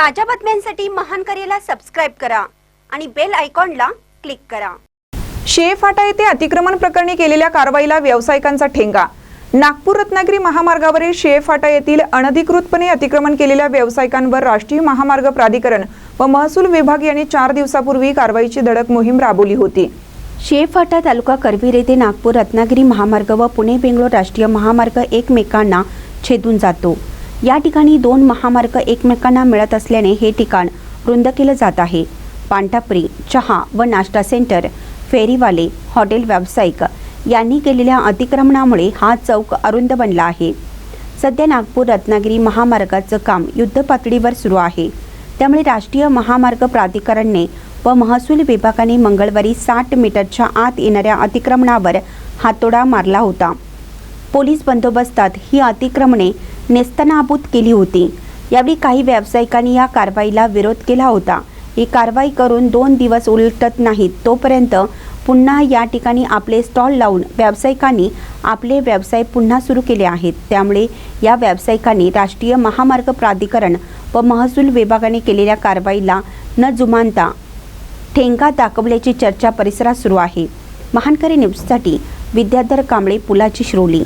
ताज्या बातम्यांसाठी महान करेला सबस्क्राईब करा आणि बेल आयकॉनला क्लिक करा. शेफाटा येथे अतिक्रमण प्रकरणी केलेल्या कारवाईला व्यावसायिकांचा ठेंगा. नागपूर रत्नागिरी महामार्गावरील शेफाटा येथील अनधिकृतपणे अतिक्रमण केलेल्या व्यावसायिकांवर राष्ट्रीय महामार्ग प्राधिकरण व महसूल विभाग यांनी चार दिवसापूर्वी कारवाईची धडक मोहीम राबवली होती. शेफाटा तालुका करवीर येथे नागपूर रत्नागिरी महामार्ग व पुणे बेंगलोर राष्ट्रीय महामार्ग एकमेकांना छेदून जातो. या ठिकाणी दोन महामार्ग एकमेकांना मिळत असल्याने हे ठिकाण रुंद केलं जात आहे. पानटापरी चहा व नाश्ता सेंटर फेरीवाले हॉटेल व्यावसायिक यांनी केलेल्या अतिक्रमणामुळे हा चौक अरुंद बनला आहे. सध्या नागपूर रत्नागिरी महामार्गाचं काम युद्धपातळीवर सुरू आहे. त्यामुळे राष्ट्रीय महामार्ग प्राधिकरणने व महसूल विभागाने मंगळवारी साठ मीटरच्या आत येणाऱ्या अतिक्रमणावर हातोडा मारला होता. पोलीस बंदोबस्तात ही अतिक्रमणे नेस्तनाबूत केली होती. यावेळी काही व्यावसायिकांनी या कारवाईला विरोध केला होता. ही कारवाई करून दोन दिवस उलटत नाहीत. तोपर्यंत पुन्हा या ठिकाणी आपले स्टॉल लावून व्यावसायिकांनी आपले व्यवसाय पुन्हा सुरू केले आहेत. त्यामुळे या व्यावसायिकांनी राष्ट्रीय महामार्ग प्राधिकरण व महसूल विभागाने केलेल्या कारवाईला न जुमानता ठेंगा दाखवल्याची चर्चा परिसरात सुरू आहे. महानकरी न्यूजसाठी विद्याधर कांबळे पुलाची श्रोली.